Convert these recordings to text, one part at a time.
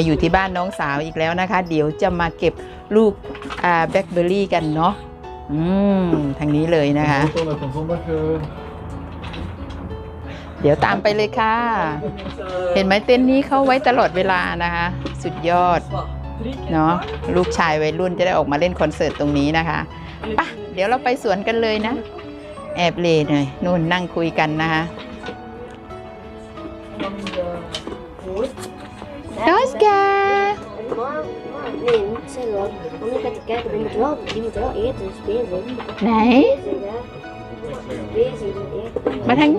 มาอยู่ที่บ้านน้องสาวอีกแล้วนะคะ เดี๋ยวจะมาเก็บลูกอ่าแบล็คเบอร์รี่กันเนาะอืมทางนี้เลยนะคะ เดี๋ยวตามไปเลยค่ะ เห็นไหมเต็นนี้เข้าไว้ตลอดเวลานะคะ สุดยอดเนาะลูกชายวัยรุ่นจะได้ออกมาเล่นคอนเสิร์ตตรงนี้นะคะปะเดี๋ยวเราไปสวนกันเลยนะ แอบเลหน่อยนู่นนั่งคุยกันนะคะ ดอสกา Maar, maar, nee, niet zeggen. Want ik ga te kijken, die moet wel, die moet wel eten, dus bezig. ไหน Bezig, hè. Bezig, eten. มาทาง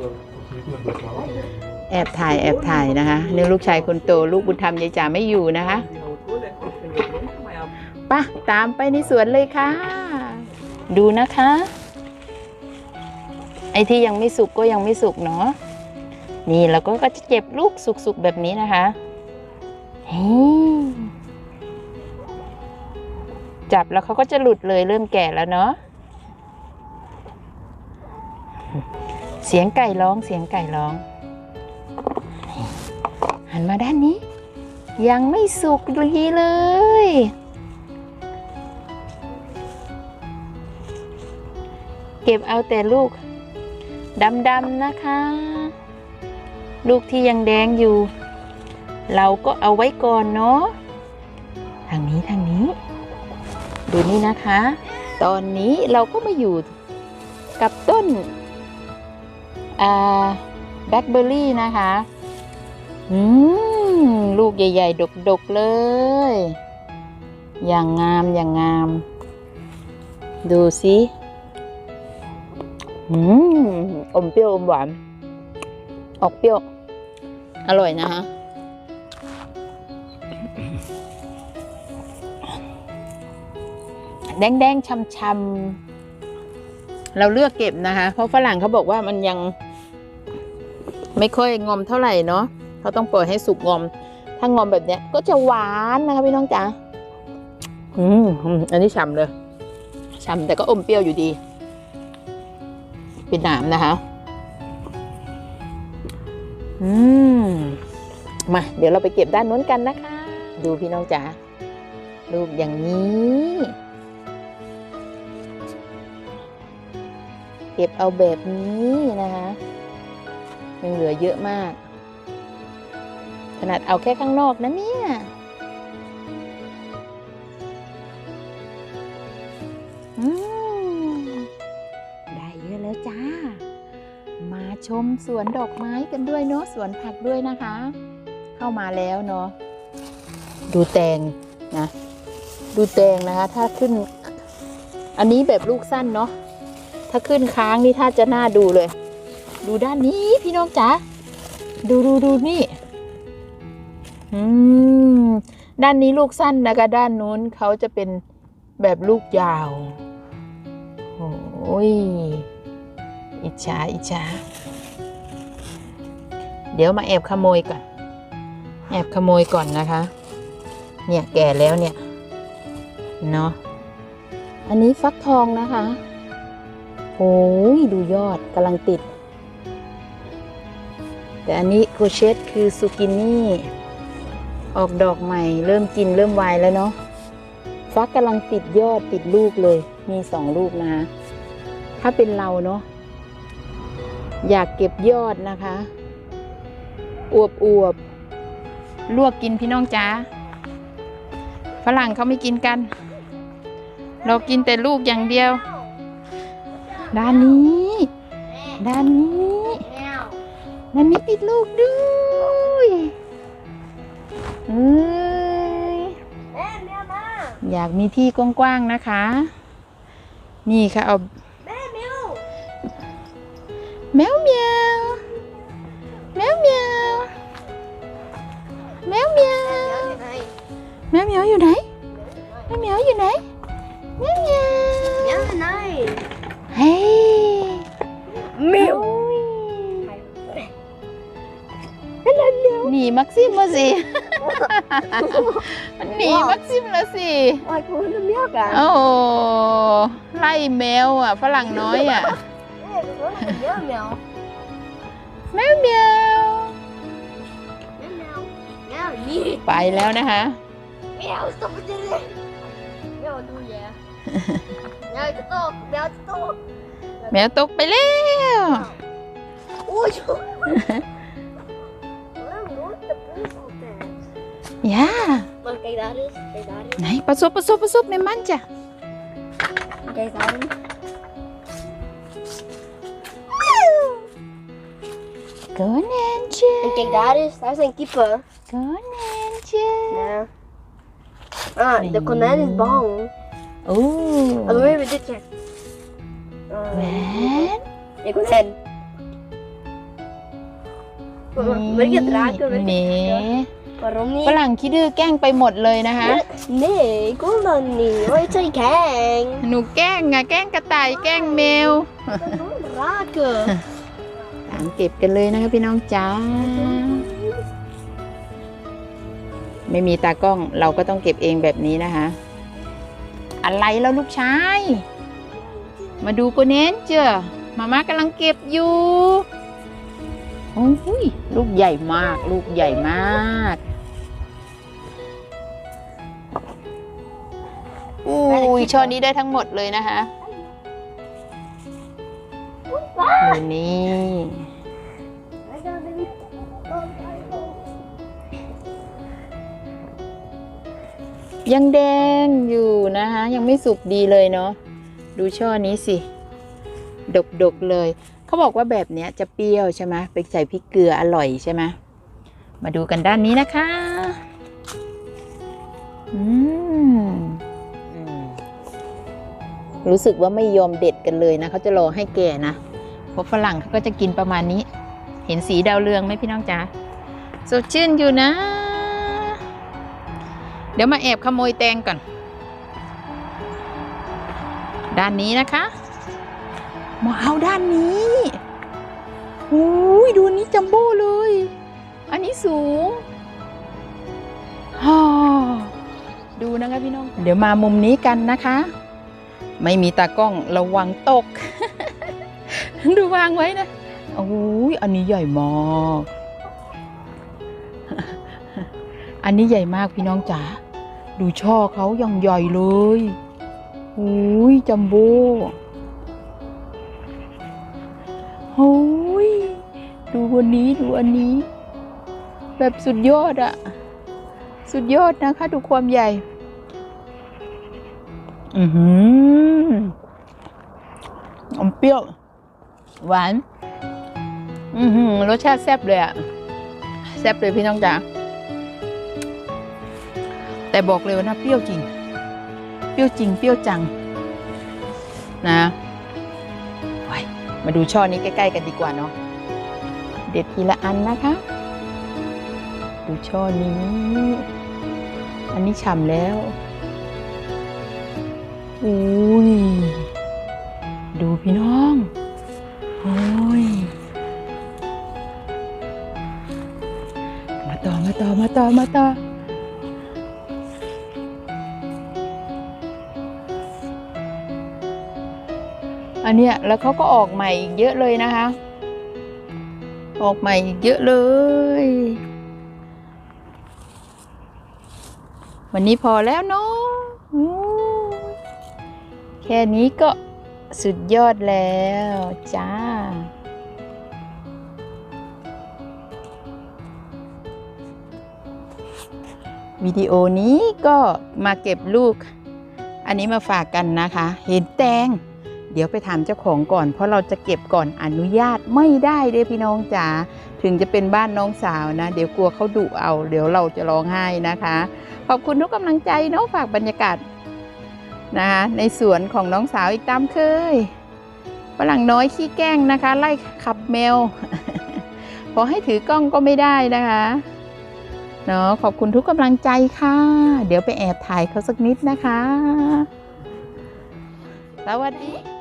Dat is niet met de แอบถ่ายแอบถ่ายนะคะนี่ลูกชายคนโตลูกบุญธรรมยายจ๋าไม่อยู่นะคะไป่ะตามไปในสวนเลยค่ะ ดูนะคะ ไอ้ที่ยังไม่สุกก็ยังไม่สุกเนาะ นี่แล้วก็จะเก็บลูกสุกๆแบบนี้นะคะเฮ้ยจับแล้วเขาก็จะหลุดเลยเริ่มแก่แล้วเนาะเสียงไก่ร้องเสียงไก่ร้อง หันมาด้านนี้ ยังไม่สุกดีเลย เก็บเอาแต่ลูกดำๆนะคะ ลูกที่ยังแดงอยู่ เราก็เอาไว้ก่อนเนาะทางนี้ทางนี้ ดูนี่นะคะ ตอนนี้เราก็มาอยู่กับต้นแบล็คเบอร์รี่นะคะอืมลูกใหญ่ ๆ ดก ๆ เลย อย่างงามอย่างงาม ดูสิอืมอมเปรี้ยวอมหวาน ออกเปรี้ยว อร่อยนะคะแดงๆช่ำๆเราเลือกเก็บนะคะ เพราะฝรั่งเขาบอกว่ามันยัง ไม่ค่อยงอมเท่าไหร่เนาะเขาต้องปล่อยให้สุกงอม ถ้างอมแบบเนี้ย ก็จะหวานนะคะพี่น้องจ๋าอืมอืมอันนี้ฉ่ำเลยฉ่ำแต่ก็อมเปรี้ยวอยู่ดี เป็นหนามนะคะ อืมมา เดี๋ยวเราไปเก็บด้านนู้นกันนะคะ ดูพี่น้องจ๋ารูปอย่างนี้ เก็บเอาแบบนี้นะคะ ยังเหลือเยอะมาก ขนาดเอาแค่ข้างนอกนะเนี่ย ชมสวนดอกไม้กันด้วยเนาะสวนผักด้วยนะคะ เข้ามาแล้วเนาะดูแตงนะ ดูแตงนะคะ ถ้าขึ้น อันนี้แบบลูกสั้นเนาะถ้าขึ้นค้างนี่ถ้าจะน่าดูเลย ดูด้านนี้พี่น้องจ๋าดูดูดูนี่อืมด้านนี้ลูกสั้นนะคะด้านนู้นเขาจะเป็นแบบลูกยาวโอ้ยอิจฉาอิจฉา เดี๋ยวมาแอบขโมยก่อน แอบขโมยก่อนนะคะ เนี่ยแก่แล้วเนี่ย เนาะ อันนี้ฟักทองนะคะโอ้ยดูยอดกำลังติด แต่อันนี้โคเชตคือซูกินี่ ออกดอกใหม่ เริ่มกินเริ่มวายแล้วเนาะฟักกำลังติดยอดติดลูกเลย มีสองลูกนะคะถ้าเป็นเราเนาะอยากเก็บยอดนะคะ อวบอวบๆลวกกินพี่น้องจ้าฝรั่งเขาไม่กินกัน เรากินแต่ลูกอย่างเดียว ด้านนี้ ด้านนี้ Meow. ด้านนี้ติดลูกด้วยเอ้ย Hé, meow, meow. อยากมีที่กว้างๆนะคะ นี่ค่ะเอา Hé, meow. แมวเมียว Mèo miau méo miau vô đấy. Méo miau vô đấy. Mèo miau méo vô đây hey. Mèo nỉ maxim là gì? Nỉ maxim là gì? Ồ oh, lay mèo à phá lăng nói à. Méo miau niet. ไปแล้วนะคะ Miauw, stop het erin. Ja, wat doe je? Ja, uit de top. Ja, uit de top. แมวตกไปแล้ว Oei, joh. Waarom nooit de poes altijd? ย่า Maar kijk daar eens. Kijk daar eens. ไหนประสบประสบประสบไม่มั่นจ้ะ Kijk daar eens. โกแนนเจ En kijk daar eens. Daar zijn kippen. โกแนนเจ Ja. Ah, de konijn is bang. โอ้ En dan hebben we dit gek. แหว Uh, น de konijn. Wil je het raken? Wil เม je het Waarom ฝ niet? รั่งขี้ดื้อแกล้งไปหมดเลยนะคะ Nee, ik wil dat niet. Wat is er gek? หนูแกล้งอะแกล้งกระต่ายแกล้งแมว Ik kan nooit raken. ตามเก็บกันเลยนะคะพี่น้องจ้า ไม่มีตากล้องเราก็ต้องเก็บเองแบบนี้นะคะ อะไรแล้วลูกชาย มาดูกูเน้นเจอมาม่ากำลังเก็บอยู่โอ้ยลูกใหญ่มาก ลูกใหญ่มากอุ้ยช่อนี้ได้ทั้งหมดเลยนะคะดูนี่ ยังแดงอยู่นะคะ ยังไม่สุกดีเลยเนาะดูช่อนี้สิ ดกๆเลย เขาบอกว่าแบบเนี้ยจะเปรี้ยวใช่ไหมไปใส่พริกเกลืออร่อยใช่ไหมมาดูกันด้านนี้นะคะอืมอืมรู้สึกว่าไม่ยอมเด็ดกันเลยนะเขาจะรอให้แก่นะเพราะฝรั่งเขาก็จะกินประมาณนี้ เห็นสีดาวเรืองไหมพี่น้องจ๋าสดชื่นอยู่นะ เดี๋ยวมาแอบขโมยแตงก่อน ด้านนี้นะคะมาเอาด้านนี้อุ้ยดูอันนี้จัมโบ้เลย อันนี้สูงฮ่าดูนะคะพี่น้อง เดี๋ยวมามุมนี้กันนะคะ ไม่มีตากล้องระวังตก ดูวางไว้นะโอ้ยอันนี้ใหญ่มาก อันนี้ใหญ่มากพี่น้องจ๋า ดูช่อเขายังใหญ่เลยอุ้ยจัมโบ้โอ้ยดูวันนี้ดูอันนี้ แบบสุดยอดอะสุดยอดนะคะ ดูความใหญ่ อือหืออมเปรี้ยว หวาน อือหือรสชาติแซ่บเลยอะแซ่บเลยพี่น้องจ๋า แต่บอกเลยว่านะเปรี้ยวจริง เปรี้ยวจริง เปรี้ยวจัง นะไว้มาดูช่อนี้ใกล้ ๆ กันดีกว่าเนาะเด็ดทีละอันนะคะ ดูช่อนี้ อันนี้ฉ่ำแล้วอุ้ยดูพี่น้องโอ้ยมาต่อมาต่อมาต่อมาต่อ อันเนี้ยแล้วเขาก็ออกใหม่อีกเยอะเลยนะคะ ออกใหม่อีกเยอะเลย วันนี้พอแล้วเนาะแค่นี้ก็สุดยอดแล้วจ้าวิดีโอนี้ก็มาเก็บลูก อันนี้มาฝากกันนะคะ เห็นแตง ดี๋ยวไปถามเจ้าของก่อน เพราะเราจะเก็บก่อนอนุญาตไม่ได้เด้พี่น้องจ๋าถึงจะเป็นบ้านน้องสาวนะ เดี๋ยวกลัวเขาดุเอา เดี๋ยวเราจะร้องไห้นะคะ ขอบคุณทุกกำลังใจเนาะฝากบรรยากาศนะคะในสวนของน้องสาวอีกตามเคยฝรั่งน้อยขี้แกล้งนะคะ ไล่ขับแมวพอให้ถือกล้องก็ไม่ได้นะคะเนาะขอบคุณทุกกำลังใจค่ะ เดี๋ยวไปแอบถ่ายเขาสักนิดนะคะ สวัสดี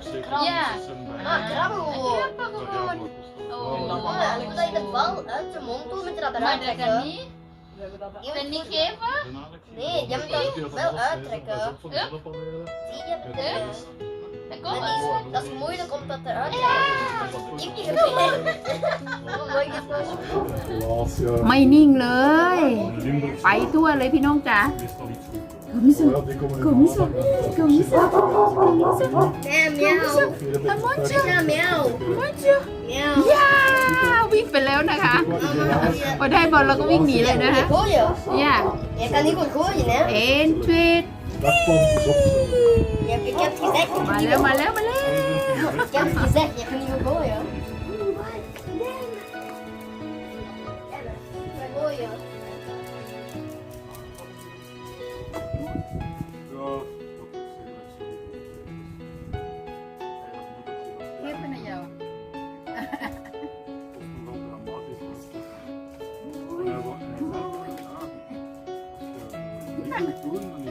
wil dat je dat maakt. Ja. Ah, krabbel. Oh. Ah, hij wil dat je de bal uit zijn mond doet met je dat eruit trekken. niet. Ik ben niet geven. Nee, je moet dat wel uittrekken. Ja? Zie je het? eh, Dat komt niet. Dat is moeilijk om dat eruit te trekken. Ik niet gedaan. Mooi gekozen. Helaas, ja. ไม่นิ่งเลย Limburg ไปทั่วเลยพี่น้องจ๋า meestal iets goed. กุมิสุ Ja, die komen in Kom eens op. maandag en Kom eens op. Kom eens op. Nee, miauw. Vele mondje. Ja, miauw. มันจะ Miauw. ย่าวิ่งไปแล้วนะคะพอได้บอลเราก็วิ่งหนีเลยนะคะ Gooien. ย่า Je kan niet goed gooien, hè? เอ็นทวีต Dat kwam dus op. Je hebt, ik heb gezegd, je มา kan niet แล้ว goed มาแล้ว มาแล้ว Ik heb gezegd, je kan niet goed gooien. Gooien. Uy,